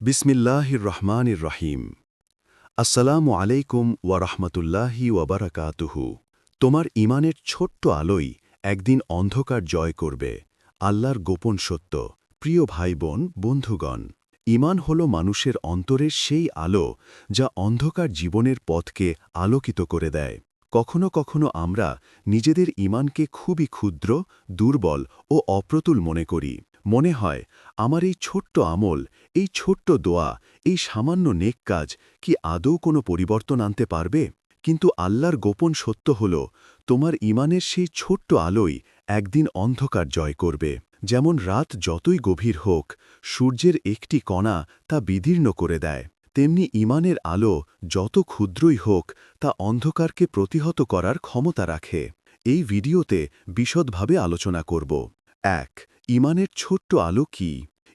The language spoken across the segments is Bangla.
বিসমিল্লাহির রহমানির রহিম আসসালামু আলাইকুম ওয়া রহমতুল্লাহি ওয়াবারাকাতুহু তোমার ইমানের ছোট্ট আলোই একদিন অন্ধকার জয় করবে। আল্লাহর গোপন সত্য। প্রিয় ভাই বোন বন্ধুগণ ইমান হল মানুষের অন্তরের সেই আলো যা অন্ধকার জীবনের পথকে আলোকিত করে দেয়। কখনো কখনো আমরা নিজেদের ইমানকে খুবই ক্ষুদ্র, দুর্বল ও অপ্রতুল মনে করি। মনে হয়, আমার এই ছোট্ট আমল, এই ছোট্ট দোয়া, এই সামান্য নেক কাজ কি আদৌ কোনো পরিবর্তন আনতে পারবে? কিন্তু আল্লাহর গোপন সত্য হল, তোমার ইমানের সেই ছোট্ট আলোই একদিন অন্ধকার জয় করবে। যেমন রাত যতই গভীর হোক, সূর্যের একটি কণা তা বিদীর্ণ করে দেয়। তেমনি ইমানের আলো যত ক্ষুদ্রই হোক, তা অন্ধকারকে প্রতিহত করার ক্ষমতা রাখে। এই ভিডিওতে বিশদভাবে আলোচনা করব। এক ইমানের ছোট্ট আলো কি?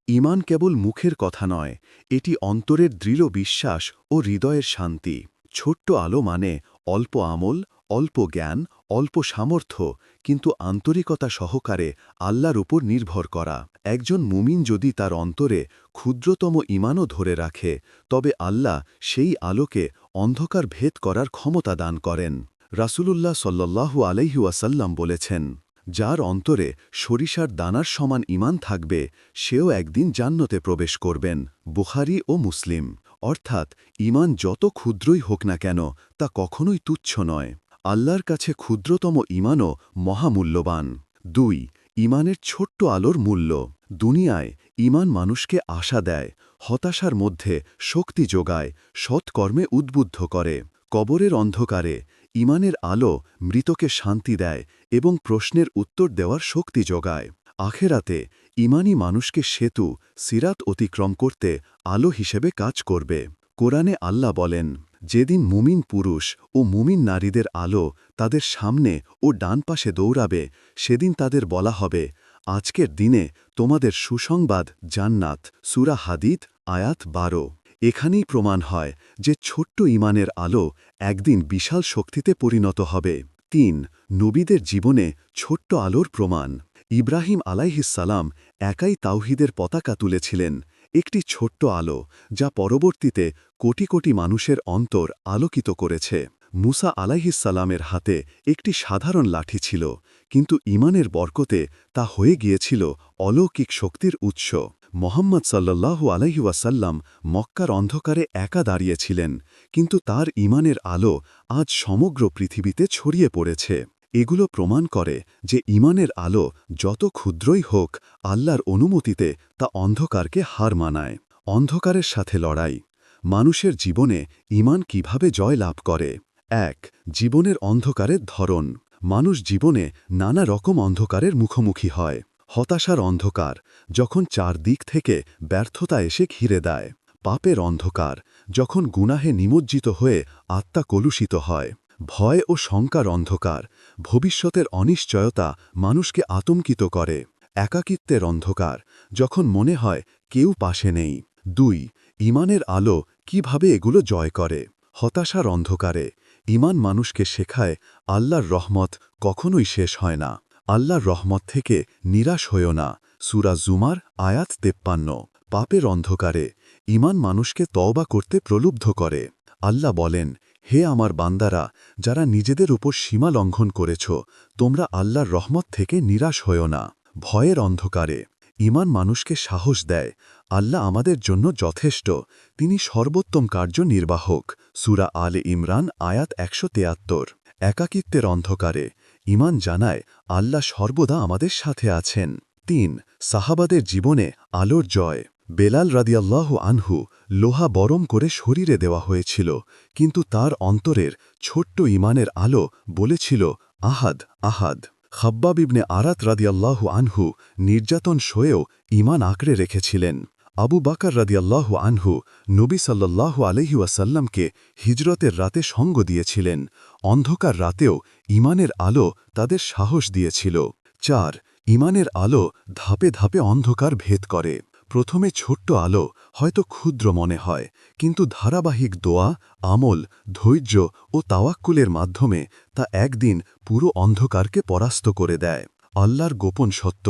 ইমান কেবল মুখের কথা নয়, এটি অন্তরের দৃঢ় বিশ্বাস ও হৃদয়ের শান্তি। ছোট্ট আলো মানে অল্প আমল, অল্প জ্ঞান, অল্প সামর্থ্য, কিন্তু আন্তরিকতা সহকারে আল্লাহর উপর নির্ভর করা। একজন মুমিন যদি তার অন্তরে ক্ষুদ্রতম ইমানও ধরে রাখে, তবে আল্লাহ সেই আলোকে অন্ধকার ভেদ করার ক্ষমতা দান করেন। রাসূলুল্লাহ সাল্লাল্লাহু আলাইহি ওয়াসাল্লাম বলেছেন যার অন্তরে সরিষার দানার সমান ইমান থাকবে, সেও একদিন জান্নতে প্রবেশ করবেন, বুখারি ও মুসলিম। অর্থাৎ ইমান যত ক্ষুদ্রই হোক না কেন, তা কখনোই তুচ্ছ নয়। আল্লাহর কাছে ক্ষুদ্রতম ইমানও মহামূল্যবান। দুই ইমানের ছোট্ট আলোর মূল্য। দুনিয়ায় ইমান মানুষকে আশা দেয়, হতাশার মধ্যে শক্তি যোগায়, সৎকর্মে উদ্বুদ্ধ করে। কবরের অন্ধকারে ইমানের আলো মৃতকে শান্তি দেয় এবং প্রশ্নের উত্তর দেওয়ার শক্তি যোগায় আখেরাতে ইমানই মানুষকে সেতু, সিরাত অতিক্রম করতে আলো হিসেবে কাজ করবে। কোরআনে আল্লাহ বলেন, যেদিন মুমিন পুরুষ ও মুমিন নারীদের আলো তাদের সামনে ও ডান পাশে দৌড়াবে, সেদিন তাদের বলা হবে, আজকের দিনে তোমাদের সুসংবাদ জান্নাত। সুরা হাদিদ, আয়াত বারো। এখানেই প্রমাণ হয় যে ছোট্ট ইমানের আলো একদিন বিশাল শক্তিতে পরিণত হবে। তিন, নবীদের জীবনে ছোট্ট আলোর প্রমাণ। ইব্রাহিম আলাইহিসালাম একাই তাওহিদের পতাকা তুলেছিলেন। একটি ছোট্ট আলো যা পরবর্তীতে কোটি কোটি মানুষের অন্তর আলোকিত করেছে। মুসা আলাইহিসালামের হাতে একটি সাধারণ লাঠি ছিল, কিন্তু ইমানের বরকতে তা হয়ে গিয়েছিল অলৌকিক শক্তির উৎস। মোহাম্মদ সাল্লাল্লাহু আলাইহুয়াসাল্লাম মক্কার অন্ধকারে একা দাঁড়িয়েছিলেন, কিন্তু তার ইমানের আলো আজ সমগ্র পৃথিবীতে ছড়িয়ে পড়েছে। এগুলো প্রমাণ করে যে ইমানের আলো যত ক্ষুদ্রই হোক, আল্লাহর অনুমতিতে তা অন্ধকারকে হার মানায়। অন্ধকারের সাথে লড়াই। মানুষের জীবনে ইমান কীভাবে জয় লাভ করে? এক, জীবনের অন্ধকারের ধরন। মানুষ জীবনে নানা রকম অন্ধকারের মুখোমুখি হয়। হতাশার অন্ধকার, যখন চারদিক থেকে ব্যর্থতা এসে ঘিরে দেয়। পাপের অন্ধকার, যখন গুনাহে নিমজ্জিত হয়ে আত্মা কলুষিত হয়। ভয় ও শঙ্কার অন্ধকার, ভবিষ্যতের অনিশ্চয়তা মানুষকে আতঙ্কিত করে। একাকিত্বের অন্ধকার, যখন মনে হয় কেউ পাশে নেই। দুই, ইমানের আলো কীভাবে এগুলো জয় করে? হতাশার অন্ধকারে, ইমান মানুষকে শেখায়, আল্লাহর রহমত কখনোই শেষ হয় না। আল্লাহর রহমত থেকে নিরাশ হয়েও না। সুরা জুমার আয়াত তেপ্পান্ন। পাপের অন্ধকারে ইমান মানুষকে তওবা করতে প্রলুব্ধ করে। আল্লাহ বলেন, হে আমার বান্দারা, যারা নিজেদের উপর সীমা লঙ্ঘন করেছ, তোমরা আল্লাহর রহমত থেকে নিরাশ হয়েও না। ভয়ের অন্ধকারে ইমান মানুষকে সাহস দেয়। আল্লাহ আমাদের জন্য যথেষ্ট। তিনি সর্বোত্তম কার্য নির্বাহক। সুরা আলে ইমরান আয়াত একশো একাকিত্বের অন্ধকারে ইমান জানায়, আল্লাহ সর্বদা আমাদের সাথে আছেন। তিন, সাহাবাদের জীবনে আলোর জয়। বেলাল রাদিয়াল্লাহ আনহু লোহা বরম করে শরীরে দেওয়া হয়েছিল, কিন্তু তার অন্তরের ছোট্ট ইমানের আলো বলেছিল, আহাদ আহাদ। খাব্বাব ইবনে আরাত রাদিয়াল্লাহু আনহু নির্যাতন সয়েও ইমান আঁকড়ে রেখেছিলেন। আবু বাকার রাদিয়াল্লাহু আনহু নবী সাল্লাল্লাহু আলহি ওয়াসাল্লামকে হিজরতের রাতে সঙ্গ দিয়েছিলেন। অন্ধকার রাতেও ইমানের আলো তাদের সাহস দিয়েছিল। চার, ইমানের আলো ধাপে ধাপে অন্ধকার ভেদ করে। প্রথমে ছোট্ট আলো হয়তো ক্ষুদ্র মনে হয়, কিন্তু ধারাবাহিক দোয়া, আমল, ধৈর্য ও তাওয়াক্কুলের মাধ্যমে তা একদিন পুরো অন্ধকারকে পরাস্ত করে দেয়। আল্লাহর গোপন সত্য,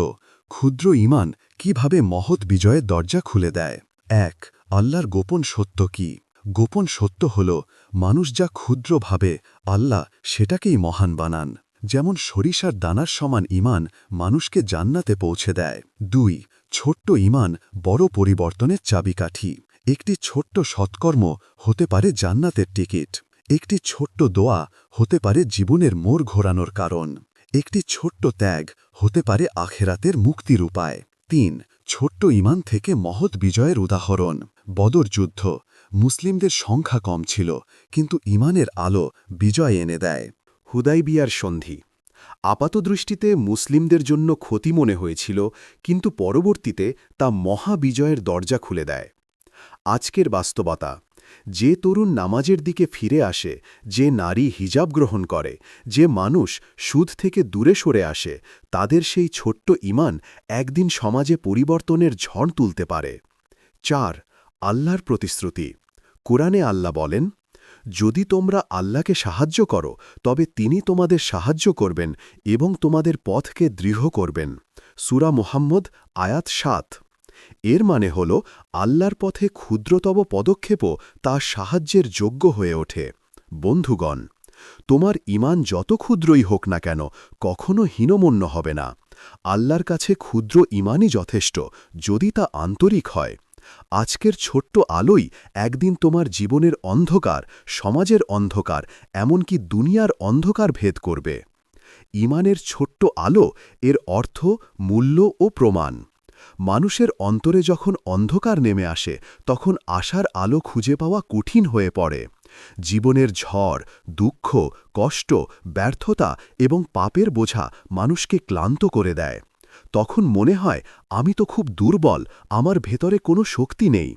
ক্ষুদ্র ইমান কীভাবে মহৎ বিজয়ের দরজা খুলে দেয়? এক, আল্লাহর গোপন সত্য কি? গোপন সত্য হল মানুষ যা ক্ষুদ্র ভাবে, আল্লাহ সেটাকেই মহান বানান। যেমন সরিষার দানার সমান ইমান মানুষকে জান্নাতে পৌঁছে দেয়। দুই, ছোট্ট ইমান বড় পরিবর্তনের চাবিকাঠি। একটি ছোট্ট সৎকর্ম হতে পারে জান্নাতের টিকিট। একটি ছোট্ট দোয়া হতে পারে জীবনের মোড় ঘোরানোর কারণ। একটি ছোট্ট ত্যাগ হতে পারে আখেরাতের মুক্তির উপায়। তিন, ছোট্ট ইমান থেকে মহৎ বিজয়ের উদাহরণ। বদর যুদ্ধ। মুসলিমদের সংখ্যা কম ছিল, কিন্তু ইমানের আলো বিজয় এনে দেয়। হুদাইবিয়ার সন্ধি। আপাতদৃষ্টিতে মুসলিমদের জন্য ক্ষতি মনে হয়েছিল, কিন্তু পরবর্তীতে তা মহাবিজয়ের দরজা খুলে দেয়। আজকের বাস্তবতা, যে তরুণ নামাজের দিকে ফিরে আসে, যে নারী হিজাব গ্রহণ করে, যে মানুষ সুদ থেকে দূরে সরে আসে, তাদের সেই ছোট্ট ইমান একদিন সমাজে পরিবর্তনের ঝড় তুলতে পারে। চার, আল্লাহর প্রতিশ্রুতি। কোরআনে আল্লাহ বলেন, যদি তোমরা আল্লাহকে সাহায্য করো, তবে তিনি তোমাদের সাহায্য করবেন এবং তোমাদের পথকে দৃঢ় করবেন। সুরা মোহাম্মদ, আয়াত সাত। এর মানে হল, আল্লাহর পথে ক্ষুদ্রতম পদক্ষেপও তার সাহায্যের যোগ্য হয়ে ওঠে। বন্ধুগণ, তোমার ইমান যত ক্ষুদ্রই হোক না কেন, কখনো হীনমন্য হবে না। আল্লাহর কাছে ক্ষুদ্র ইমানই যথেষ্ট, যদি তা আন্তরিক হয়। আজকের ছোট্ট আলোই একদিন তোমার জীবনের অন্ধকার, সমাজের অন্ধকার, এমনকি দুনিয়ার অন্ধকার ভেদ করবে। ইমানের ছোট্ট আলো এর অর্থ মূল্য ও প্রমাণ। মানুষের অন্তরে যখন অন্ধকার নেমে আসে, তখন আশার আলো খুঁজে পাওয়া কঠিন হয়ে পড়ে। জীবনের ঝড়, দুঃখ, কষ্ট, ব্যর্থতা এবং পাপের বোঝা মানুষকে ক্লান্ত করে দেয়। তখন মনে হয়, আমি তো খুব দুর্বল, আমার ভেতরে কোনো শক্তি নেই।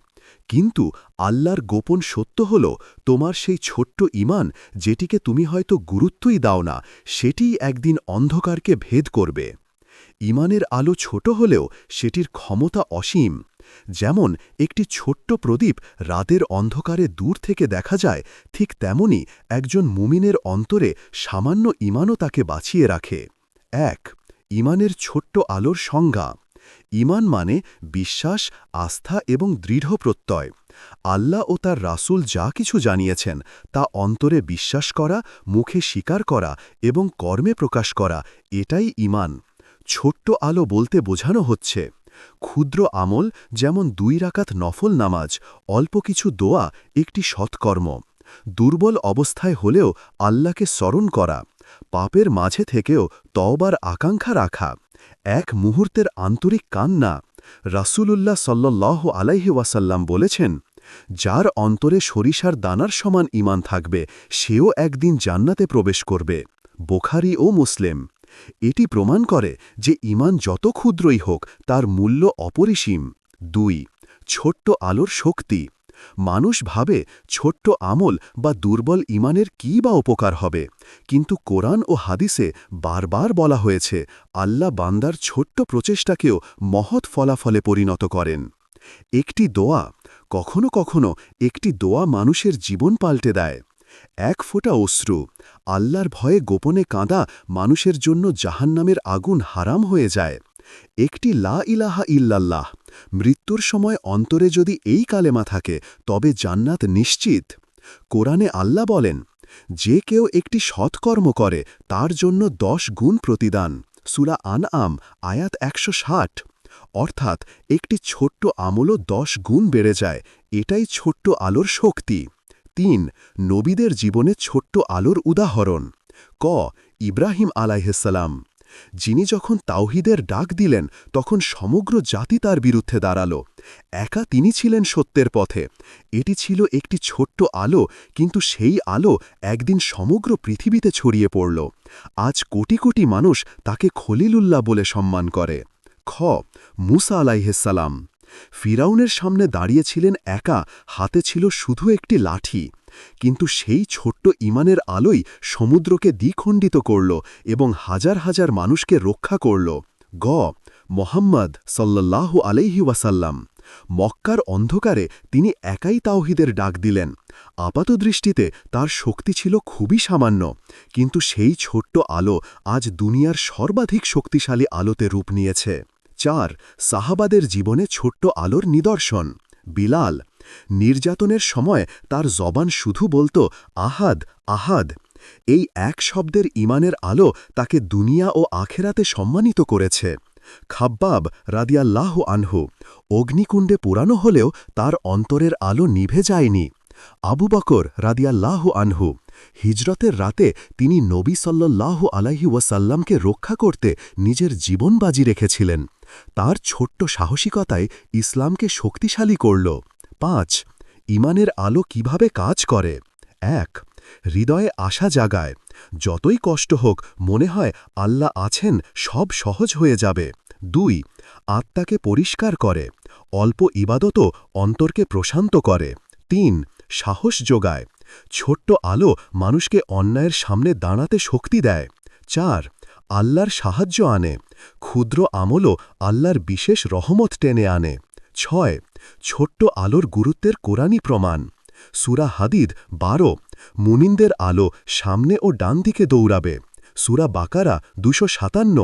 কিন্তু আল্লাহর গোপন সত্য হল, তোমার সেই ছোট্ট ইমান যেটিকে তুমি হয়তো গুরুত্বই দাও না সেটিই একদিন অন্ধকারকে ভেদ করবে। ইমানের আলো ছোট হলেও সেটির ক্ষমতা অসীম। যেমন একটি ছোট্ট প্রদীপ রাতের অন্ধকারে দূর থেকে দেখা যায়, ঠিক তেমনি একজন মুমিনের অন্তরে সামান্য ইমানও তাকে বাঁচিয়ে রাখে। এক ইমানের ছোট্ট আলোর সংজ্ঞা। ইমান মানে বিশ্বাস, আস্থা এবং দৃঢ় প্রত্যয়। আল্লাহ ও তার রাসূল যা কিছু জানিয়েছেন, তা অন্তরে বিশ্বাস করা, মুখে স্বীকার করা এবং কর্মে প্রকাশ করা, এটাই ইমান। ছোট্ট আলো বলতে বোঝানো হচ্ছে, ক্ষুদ্র আমল যেমন দুই রাকাত নফল নামাজ, অল্প কিছু দোয়া, একটি সৎকর্ম। দুর্বল অবস্থায় হলেও আল্লাহকে স্মরণ করা। পাপের মাঝে থেকেও তওবার আকাঙ্ক্ষা রাখা, এক মুহূর্তের আন্তরিক কান্না, রাসূলুল্লাহ সাল্লাহ আলাইহি ওয়াসাল্লাম বলেছেন, যার অন্তরে সরিষার দানার সমান ইমান থাকবে, সেও একদিন জান্নাতে প্রবেশ করবে। বোখারি ও মুসলিম। এটি প্রমাণ করে যে ইমান যত ক্ষুদ্রই হোক, তার মূল্য অপরিসীম। দুই, ছোট্ট আলোর শক্তি। মানুষ ভাবে ছোট্ট আমল বা দুর্বল ইমানের কী বা উপকার হবে। কিন্তু কোরআন ও হাদিসে বারবার বলা হয়েছে, আল্লাহ বান্দার ছোট্ট প্রচেষ্টাকেও মহৎ ফলাফলে পরিণত করেন। একটি দোয়া কখনো কখনো একটি দোয়া মানুষের জীবন পাল্টে দেয়। এক ফোঁটা অশ্রু আল্লাহর ভয়ে গোপনে কাঁদা মানুষের জন্য জাহান্নামের আগুন হারাম হয়ে যায়। একটি লা ইলাহা ইল্লাল্লাহ, মৃত্যুর সময় অন্তরে যদি এই কালেমা থাকে, তবে জান্নাত নিশ্চিত। কোরআনে আল্লাহ বলেন, যে কেউ একটি সৎকর্ম করে, তার জন্য দশ গুণ প্রতিদান। সুরা আন আম আয়াত একশো ষাট। অর্থাৎ একটি ছোট্ট আমলও দশ গুণ বেড়ে যায়, এটাই ছোট্ট আলোর শক্তি। তিন, নবীদের জীবনে ছোট্ট আলোর উদাহরণ। ক, ইব্রাহিম আলাইহাল্লাম যিনি যখন তাওহিদের ডাক দিলেন, তখন সমগ্র জাতি তার বিরুদ্ধে দাঁড়াল। একা তিনি ছিলেন সত্যের পথে। এটি ছিল একটি ছোট্ট আলো, কিন্তু সেই আলো একদিন সমগ্র পৃথিবীতে ছড়িয়ে পড়ল। আজ কোটি কোটি মানুষ তাকে খলিলুল্লাহ বলে সম্মান করে। খ, মুসা আলাইহেসালাম ফিরাউনের সামনে দাঁড়িয়েছিলেন একা, হাতে ছিল শুধু একটি লাঠি। কিন্তু সেই ছোট্ট ইমানের আলোই সমুদ্রকে দ্বিখণ্ডিত করল এবং হাজার হাজার মানুষকে রক্ষা করল। গ, মোহাম্মদ সল্লাহ আলাইহি ওয়াসাল্লাম। মক্কার অন্ধকারে তিনি একাই তাওহিদের ডাক দিলেন। আপাত দৃষ্টিতে তার শক্তি ছিল খুবই সামান্য, কিন্তু সেই ছোট্ট আলো আজ দুনিয়ার সর্বাধিক শক্তিশালী আলোতে রূপ নিয়েছে। চার, সাহাবাদের জীবনে ছোট্ট আলোর নিদর্শন। বিলাল, নির্যাতনের সময় তার জবান শুধু বলতো, আহাদ আহাদ। এই এক শব্দের ইমানের আলো তাকে দুনিয়া ও আখেরাতে সম্মানিত করেছে। খাব্বাব রাদিয়াল্লাহ আনহু, অগ্নিকুণ্ডে পুরানো হলেও তার অন্তরের আলো নিভে যায়নি। আবু বকর রাদিয়াল্লাহ আনহু, হিজরতের রাতে তিনি নবী সাল্লাল্লাহু আলাইহি ওয়াসাল্লামকে রক্ষা করতে নিজের জীবন বাজি রেখেছিলেন। তার ছোট্ট সাহসিকতায় ইসলামকে শক্তিশালী করল। পাঁচ, ইমানের আলো কীভাবে কাজ করে? এক, হৃদয়ে আশা জাগায়। যতই কষ্ট হোক, মনে হয় আল্লাহ আছেন, সব সহজ হয়ে যাবে। দুই, আত্মাকে পরিষ্কার করে। অল্প ইবাদতও অন্তরকে প্রশান্ত করে। তিন, সাহস যোগায়। ছোট্ট আলো মানুষকে অন্যায়ের সামনে দাঁড়াতে শক্তি দেয়। চার আল্লাহর সাহায্য আনে, ক্ষুদ্র আমলও আল্লাহর বিশেষ রহমত টেনে আনে। ছয়, ছোট্ট আলোর গুরুত্বের কোরআনই প্রমাণ। সুরা হাদিদ বারো, মুমিনদের আলো সামনে ও ডান দিকে দৌড়াবে। সুরা বাকারা দুশো সাতান্ন,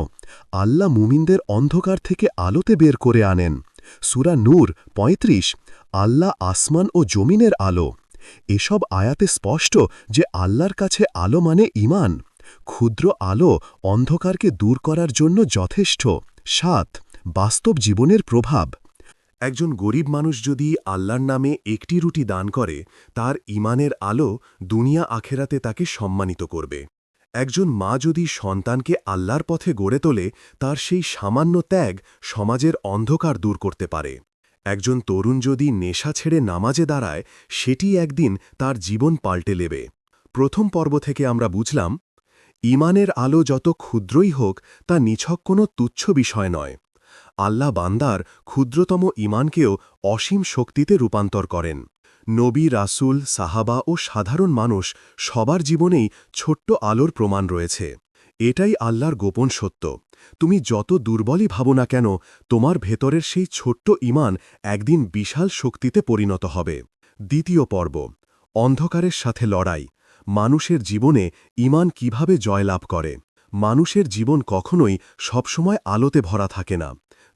আল্লাহ মুমিনদের অন্ধকার থেকে আলোতে বের করে আনেন। সুরা নূর ৩৫ আল্লাহ আসমান ও জমিনের আলো। এসব আয়াতে স্পষ্ট যে আল্লাহর কাছে আলো মানে ইমান ক্ষুদ্র আলো অন্ধকারকে দূর করার জন্য যথেষ্ট। সাত, বাস্তব জীবনের প্রভাব। একজন গরিব মানুষ যদি আল্লাহর নামে একটি রুটি দান করে, তার ইমানের আলো দুনিয়া আখেরাতে তাকে সম্মানিত করবে। একজন মা যদি সন্তানকে আল্লাহর পথে গড়ে তোলে, তার সেই সামান্য ত্যাগ সমাজের অন্ধকার দূর করতে পারে। একজন তরুণ যদি নেশা ছেড়ে নামাজে দাঁড়ায়, সেটি একদিন তার জীবন পাল্টে নেবে। প্রথম পর্ব থেকে আমরা বুঝলাম ইমানের আলো যত ক্ষুদ্রই হোক, তা নিছক কোনো তুচ্ছ বিষয় নয়। আল্লাহ বান্দার ক্ষুদ্রতম ইমানকেও অসীম শক্তিতে রূপান্তর করেন। নবী, রাসূল, সাহাবা ও সাধারণ মানুষ সবার জীবনেই ছোট্ট আলোর প্রমাণ রয়েছে। এটাই আল্লাহর গোপন সত্য। তুমি যত দুর্বলই ভাবো না কেন, তোমার ভেতরের সেই ছোট্ট ইমান একদিন বিশাল শক্তিতে পরিণত হবে। দ্বিতীয় পর্ব, অন্ধকারের সাথে লড়াই। মানুষের জীবনে ইমান কীভাবে জয়লাভ করে? মানুষের জীবন কখনোই সবসময় আলোতে ভরা থাকে না।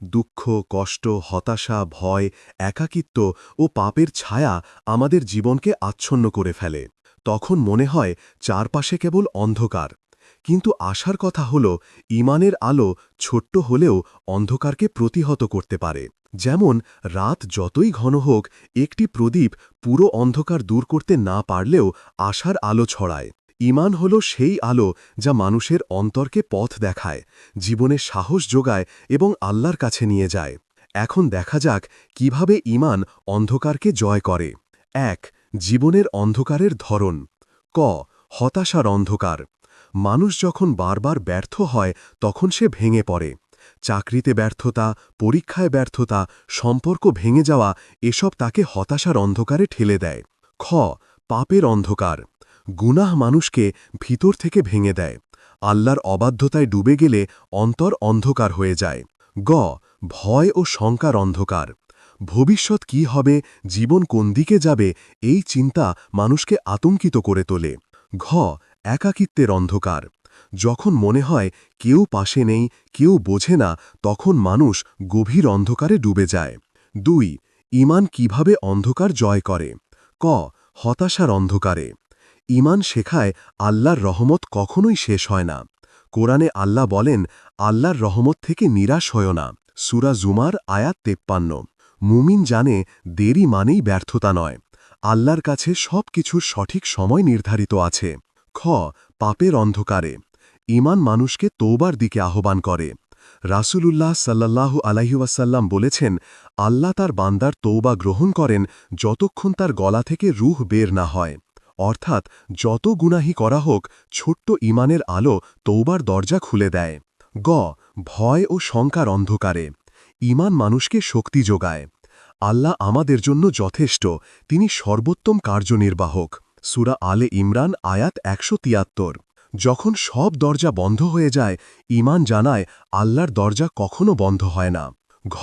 দুঃখ, কষ্ট, হতাশা, ভয়, একাকিত্ব ও পাপের ছায়া আমাদের জীবনকে আচ্ছন্ন করে ফেলে। তখন মনে হয় চারপাশে কেবল অন্ধকার। কিন্তু আশার কথা হল ইমানের আলো ছোট্ট হলেও অন্ধকারকে প্রতিহত করতে পারে। যেমন, রাত যতই ঘন হোক, একটি প্রদীপ পুরো অন্ধকার দূর করতে না পারলেও আশার আলো ছড়ায়। ইমান হল সেই আলো যা মানুষের অন্তরকে পথ দেখায়, জীবনে সাহস যোগায় এবং আল্লাহর কাছে নিয়ে যায়। এখন দেখা যাক কীভাবে ইমান অন্ধকারকে জয় করে। এক, জীবনের অন্ধকারের ধরন। ক, হতাশার অন্ধকার। মানুষ যখন বারবার ব্যর্থ হয়, তখন সে ভেঙে পড়ে। চাকরিতে ব্যর্থতা, পরীক্ষায় ব্যর্থতা, সম্পর্ক ভেঙে যাওয়া, এসব তাকে হতাশার অন্ধকারে ঠেলে দেয়। খ. পাপের অন্ধকার। গুনাহ মানুষকে ভিতর থেকে ভেঙে দেয়। আল্লাহর অবাধ্যতায় ডুবে গেলে অন্তর অন্ধকার হয়ে যায়। গ. ভয় ও শঙ্কার অন্ধকার। ভবিষ্যৎ কি হবে, জীবন কোন দিকে যাবে, এই চিন্তা মানুষকে আতঙ্কিত করে তোলে। ঘ. একাকিত্বের অন্ধকার। যখন মনে হয় কেউ পাশে নেই, কেউ বোঝে না, তখন মানুষ গভীর অন্ধকারে ডুবে যায়। দুই ইমান কীভাবে অন্ধকার জয় করে? ক, হতাশার অন্ধকারে। ইমান শেখায় আল্লাহর রহমত কখনোই শেষ হয় না। কোরআনে আল্লাহ বলেন, আল্লাহর রহমত থেকে নিরাশ হয় না। সুরা জুমার আয়াত তেপ্পান্ন। মুমিন জানে দেরি মানেই ব্যর্থতা নয়। আল্লাহর কাছে সব কিছুর সঠিক সময় নির্ধারিত আছে। খ, পাপের অন্ধকারে। ইমান মানুষকে তোবার দিকে আহ্বান করে। রাসূলুল্লাহ সাল্লাল্লাহু আলাইহুয়াসাল্লাম বলেছেন, আল্লাহ তার বান্দার তৌবা গ্রহণ করেন যতক্ষণ তার গলা থেকে রুহ বের না হয়। অর্থাৎ যত গুনাহি করা হোক, ছোট্ট ইমানের আলো তৌবার দরজা খুলে দেয়। গ, ভয় ও শঙ্কার অন্ধকারে। ইমান মানুষকে শক্তি যোগায়। আল্লাহ আমাদের জন্য যথেষ্ট, তিনি সর্বোত্তম কার্যনির্বাহক। সুরা আলে ইমরান আয়াত একশো তিয়াত্তর। যখন সব দরজা বন্ধ হয়ে যায় ইমান জানায় আল্লাহর দরজা কখনো বন্ধ হয় না। ঘ,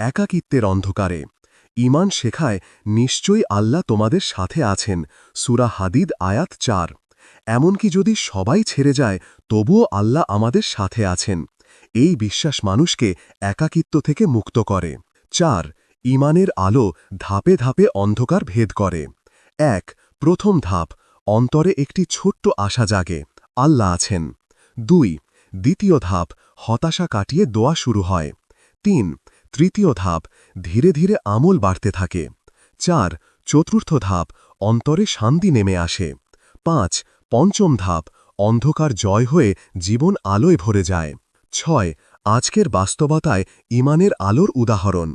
একাকিত্বের অন্ধকারে। ইমান শেখায়, নিশ্চয়ই আল্লাহ তোমাদের সাথে আছেন, সুরা হাদিদ আয়াত চার। এমনকি যদি সবাই ছেড়ে যায়, তবুও আল্লাহ আমাদের সাথে আছেন। এই বিশ্বাস মানুষকে একাকিত্ব থেকে মুক্ত করে। চার ইমানের আলো ধাপে ধাপে অন্ধকার ভেদ করে। এক, প্রথম ধাপ, অন্তরে একটি ছোট্ট আশা জাগে। আল্লাহ আছেন। দুই, দ্বিতীয় ধাপ, হতাশা কাটিয়ে দোয়া শুরু হয়। তিন, তৃতীয় ধাপ, ধীরে ধীরে আমল বাড়তে থাকে। চার, চতুর্থ ধাপ, অন্তরে শান্তি নেমে আসে। পাঁচ, পঞ্চম ধাপ, অন্ধকার জয় হয়ে জীবন আলোয় ভরে যায়। ছয়, আজকের বাস্তবতায় ইমানের আলোর উদাহরণ।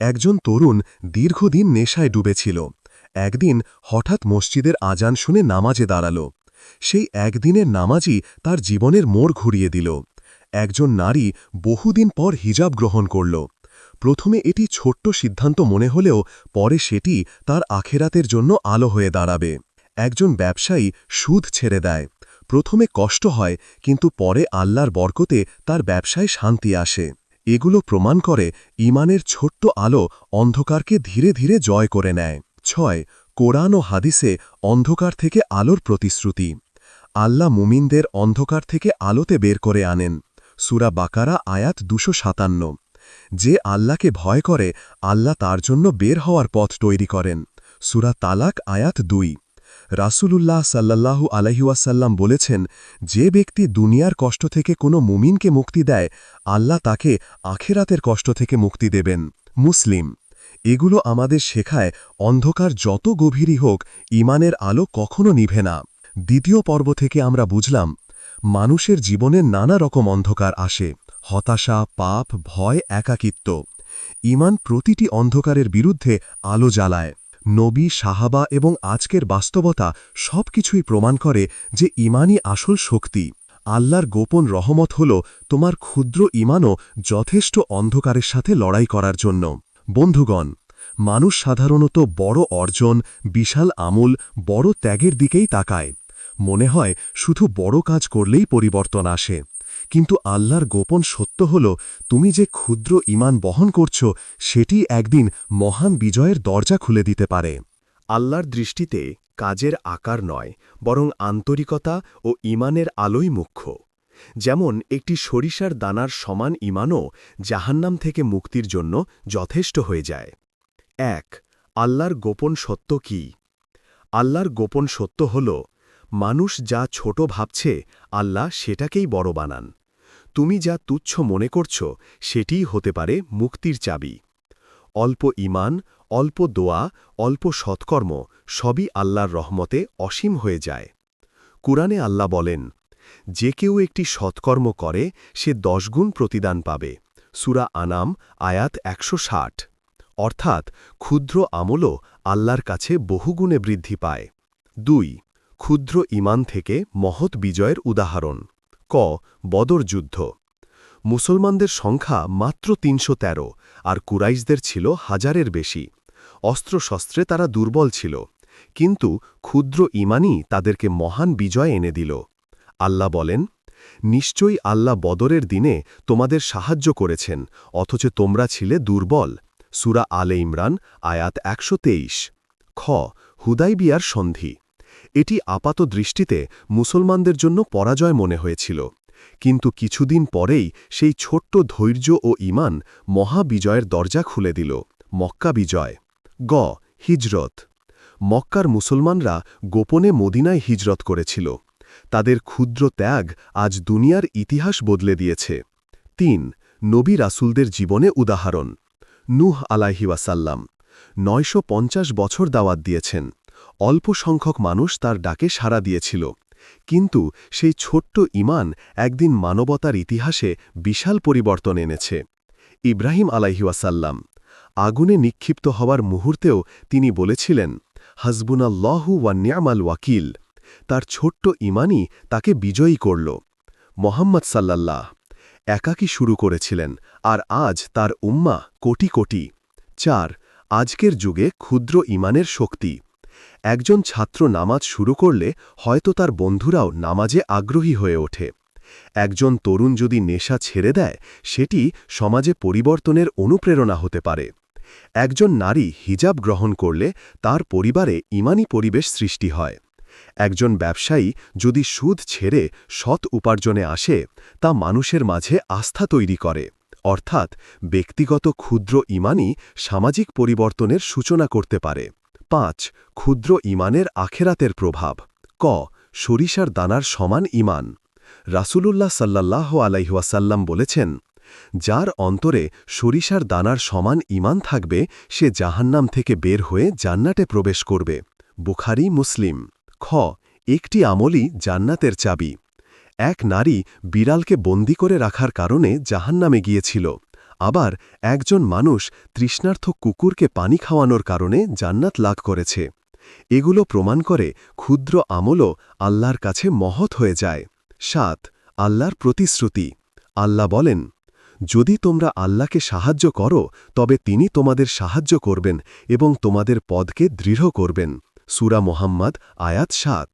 একজন তরুণ দীর্ঘদিন নেশায় ডুবেছিল। একদিন হঠাৎ মসজিদের আজান শুনে নামাজে দাঁড়াল। সেই একদিনের নামাজই তার জীবনের মোড় ঘুরিয়ে দিল। একজন নারী বহুদিন পর হিজাব গ্রহণ করল। প্রথমে এটি ছোট্ট সিদ্ধান্ত মনে হলেও পরে সেটি তার আখেরাতের জন্য আলো হয়ে দাঁড়াবে। একজন ব্যবসায়ী সুদ ছেড়ে দেয়। প্রথমে কষ্ট হয়, কিন্তু পরে আল্লাহর বরকতে তার ব্যবসায় শান্তি আসে। এগুলো প্রমাণ করে ইমানের ছোট্ট আলো অন্ধকারকে ধীরে ধীরে জয় করে নেয়। ছয় কোরআন ও হাদিসে অন্ধকার থেকে আলোর প্রতিশ্রুতি। আল্লাহ মুমিনদের অন্ধকার থেকে আলোতে বের করে আনেন। সুরা বাকারা, আয়াত দুশো সাতান্ন। যে আল্লাহকে ভয় করে, আল্লাহ তার জন্য বের হওয়ার পথ তৈরি করেন। সুরা তালাক, আয়াত দুই। রাসূলুল্লাহ সাল্লাল্লাহু আলহিউসাল্লাম বলেছেন, যে ব্যক্তি দুনিয়ার কষ্ট থেকে কোনো মুমিনকে মুক্তি দেয়, আল্লাহ তাকে আখেরাতের কষ্ট থেকে মুক্তি দেবেন। মুসলিম এগুলো আমাদের শেখায় অন্ধকার যত গভীরই হোক, ইমানের আলো কখনো নিভে না। দ্বিতীয় পর্ব থেকে আমরা বুঝলাম, মানুষের জীবনে নানা রকম অন্ধকার আসে, হতাশা, পাপ, ভয়, একাকিত্ব। ইমান প্রতিটি অন্ধকারের বিরুদ্ধে আলো জ্বালায়। নবী, সাহাবা এবং আজকের বাস্তবতা সব কিছুই প্রমাণ করে যে ইমানই আসল শক্তি। আল্লাহর গোপন রহমত হল তোমার ক্ষুদ্র ইমানও যথেষ্ট অন্ধকারের সাথে লড়াই করার জন্য। বন্ধুগণ, মানুষ সাধারণত বড় অর্জন, বিশাল আমূল, বড় ত্যাগের দিকেই তাকায়। মনে হয় শুধু বড় কাজ করলেই পরিবর্তন আসে। কিন্তু আল্লাহর গোপন সত্য হল, তুমি যে ক্ষুদ্র ইমান বহন করছ, সেটি একদিন মহান বিজয়ের দরজা খুলে দিতে পারে। আল্লাহর দৃষ্টিতে কাজের আকার নয়, বরং আন্তরিকতা ও ইমানের আলোই মুখ্য। যেমন একটি সরিষার দানার সমান ইমানও জাহান্নাম থেকে মুক্তির জন্য যথেষ্ট হয়ে যায়। এক, আল্লাহর গোপন সত্য কি? আল্লাহর গোপন সত্য হল, মানুষ যা ছোট ভাবছে, আল্লাহ সেটাকেই বড় বানান। তুমি যা তুচ্ছ মনে করছ, সেটিই হতে পারে মুক্তির চাবি। অল্প ইমান, অল্প দোয়া, অল্প সৎকর্ম সবই আল্লাহর রহমতে অসীম হয়ে যায়। কুরআনে আল্লাহ বলেন যে কেউ একটি সৎকর্ম করে, সে দশগুণ প্রতিদান পাবে। সুরা আনাম, আয়াত একশো ষাট। অর্থাৎ ক্ষুদ্র আমলও আল্লাহর কাছে বহুগুণে বৃদ্ধি পায়। দুই, ক্ষুদ্র ইমান থেকে মহৎ বিজয়ের উদাহরণ। ক, বদর যুদ্ধ। মুসলমানদের সংখ্যা মাত্র তিনশো আর কুরাইশদের ছিল হাজারের বেশি। অস্ত্রশস্ত্রে তারা দুর্বল ছিল, কিন্তু ক্ষুদ্র ইমানই তাদেরকে মহান বিজয় এনে দিল। আল্লাহ বলেন, নিশ্চয়ই আল্লাহ বদরের দিনে তোমাদের সাহায্য করেছেন, অথচ তোমরা ছিলে দুর্বল। সুরা আলে ইমরান, আয়াত একশো তেইশ। খ, হুদাইবিয়ার সন্ধি। এটি আপাত দৃষ্টিতে মুসলমানদের জন্য পরাজয় মনে হয়েছিল। কিন্তু কিছুদিন পরেই সেই ছোট্ট ধৈর্য ও ইমান মহাবিজয়ের দরজা খুলে দিল, মক্কা বিজয়। গ, হিজরত। মক্কার মুসলমানরা গোপনে মদিনায় হিজরত করেছিল। তাদের ক্ষুদ্র ত্যাগ আজ দুনিয়ার ইতিহাস বদলে দিয়েছে। তিন, নবী রাসুলদের জীবনে উদাহরণ। নুহ আলাহিওয়াসাল্লাম নয়শো পঞ্চাশ বছর দাওয়াত দিয়েছেন। অল্প সংখ্যক মানুষ তার ডাকে সাড়া দিয়েছিল। কিন্তু সেই ছোট্ট ইমান একদিন মানবতার ইতিহাসে বিশাল পরিবর্তন এনেছে। ইব্রাহিম আলাইহিওয়াসাল্লাম আগুনে নিক্ষিপ্ত হওয়ার মুহূর্তেও তিনি বলেছিলেন, হাসবুনাল্লাহু ওয়ান্যামাল ওয়াকিল। তার ছোট্ট ইমানই তাকে বিজয়ী করল। মোহাম্মদ সাল্লাল্লাহ একাকী শুরু করেছিলেন, আর আজ তার উম্মা কোটি কোটি। চার, আজকের যুগে ক্ষুদ্র ইমানের শক্তি। একজন ছাত্র নামাজ শুরু করলে হয়তো তার বন্ধুরাও নামাজে আগ্রহী হয়ে ওঠে। একজন তরুণ যদি নেশা ছেড়ে দেয়, সেটি সমাজে পরিবর্তনের অনুপ্রেরণা হতে পারে। একজন নারী হিজাব গ্রহণ করলে তার পরিবারে ইমানি পরিবেশ সৃষ্টি হয়। একজন ব্যবসায়ী যদি সুদ ছেড়ে সৎ উপার্জনে আসে, তা মানুষের মাঝে আস্থা তৈরি করে। অর্থাৎ ব্যক্তিগত ক্ষুদ্র ইমানই সামাজিক পরিবর্তনের সূচনা করতে পারে। পাঁচ, ক্ষুদ্র ইমানের আখেরাতের প্রভাব। ক, সরিষার দানার সমান ইমান। রাসূলুল্লাহ সাল্লাল্লাহ আলাইহাসাল্লাম বলেছেন, যার অন্তরে সরিষার দানার সমান ইমান থাকবে, সে জাহান্নাম থেকে বের হয়ে জান্নাতে প্রবেশ করবে। বুখারি, মুসলিম। খ, একটি আমলই জান্নাতের চাবি। এক নারী বিড়ালকে বন্দি করে রাখার কারণে জাহান্নামে গিয়েছিল। আবার একজন মানুষ তৃষ্ণার্থ কুকুরকে পানি খাওয়ানোর কারণে জান্নাত লাভ করেছে। এগুলো প্রমাণ করে ক্ষুদ্র আমলও আল্লাহর কাছে মহৎ হয়ে যায়। সাত, আল্লাহর প্রতিশ্রুতি। আল্লাহ বলেন, যদি তোমরা আল্লাহকে সাহায্য করো, তবে তিনি তোমাদের সাহায্য করবেন এবং তোমাদের পদকে দৃঢ় করবেন। সুরা মোহাম্মদ, আয়াত সাত।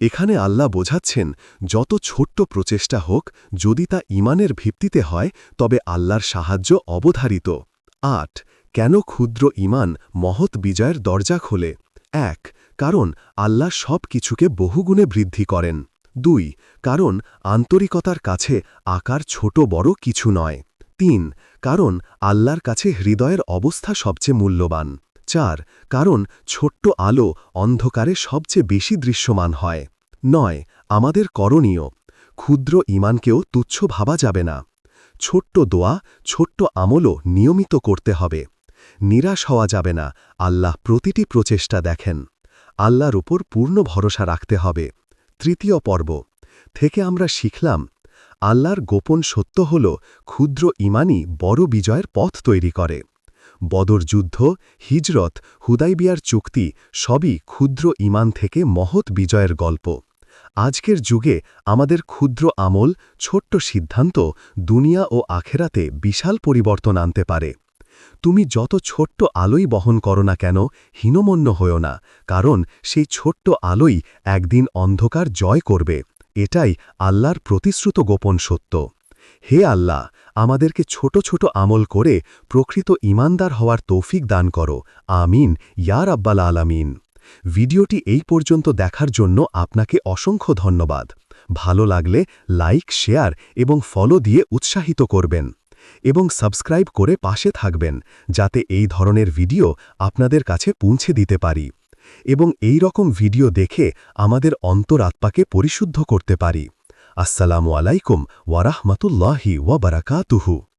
এখানে আল্লাহ বোঝাচ্ছেন, যত ছোট্ট প্রচেষ্টা হোক, যদি তা ইমানের ভিত্তিতে হয়, তবে আল্লাহর সাহায্য অবধারিত। আট, কেন ক্ষুদ্র ইমান মহৎ বিজয়ের দরজা খোলে? এক, কারণ আল্লাহ সব কিছুকে বহুগুণে বৃদ্ধি করেন। দুই, কারণ আন্তরিকতার কাছে আকার ছোট বড় কিছু নয়। তিন, কারণ আল্লাহর কাছে হৃদয়ের অবস্থা সবচেয়ে মূল্যবান। চার, কারণ ছোট্ট আলো অন্ধকারে সবচেয়ে বেশি দৃশ্যমান হয়। নয়, আমাদের করণীয়, ক্ষুদ্র ইমানকেও তুচ্ছ ভাবা যাবে না। ছোট্ট দোয়া, ছোট্ট আমলও নিয়মিত করতে হবে। নিরাশ হওয়া যাবে না, আল্লাহ প্রতিটি প্রচেষ্টা দেখেন। আল্লাহর উপর পূর্ণ ভরসা রাখতে হবে। তৃতীয় পর্ব, থেকে আমরা শিখলাম, আল্লাহর গোপন সত্য হল ক্ষুদ্র ইমানই বড় বিজয়ের পথ তৈরি করে। বদর যুদ্ধ, হিজরত, হুদাইবিয়ার চুক্তি সবই ক্ষুদ্র ইমান থেকে মহৎ বিজয়ের গল্প। আজকের যুগে আমাদের ক্ষুদ্র আমল, ছোট্ট সিদ্ধান্ত দুনিয়া ও আখেরাতে বিশাল পরিবর্তন আনতে পারে। তুমি যত ছোট্ট আলোই বহন করো না কেন, হীনমন্য হও না, কারণ সেই ছোট্ট আলোই একদিন অন্ধকার জয় করবে। এটাই আল্লাহর প্রতিশ্রুত গোপন সত্য। হে আল্লাহ, আমাদেরকে ছোট ছোট আমল করে প্রকৃত ইমানদার হওয়ার তৌফিক দান করো। আমিন ইয়ার আব্বাল আলামিন। ভিডিওটি এই পর্যন্ত দেখার জন্য আপনাকে অসংখ্য ধন্যবাদ। ভালো লাগলে লাইক, শেয়ার এবং ফলো দিয়ে উৎসাহিত করবেন এবং সাবস্ক্রাইব করে পাশে থাকবেন যাতে এই ধরনের ভিডিও আপনাদের কাছে পৌঁছে দিতে পারি এবং এই রকম ভিডিও দেখে আমাদের অন্তরাত্মাকে পরিশুদ্ধ করতে পারি। আসসালামু আলাইকুম ওয়ারাহমাতুল্লাহি ওয়াবারাকাতুহু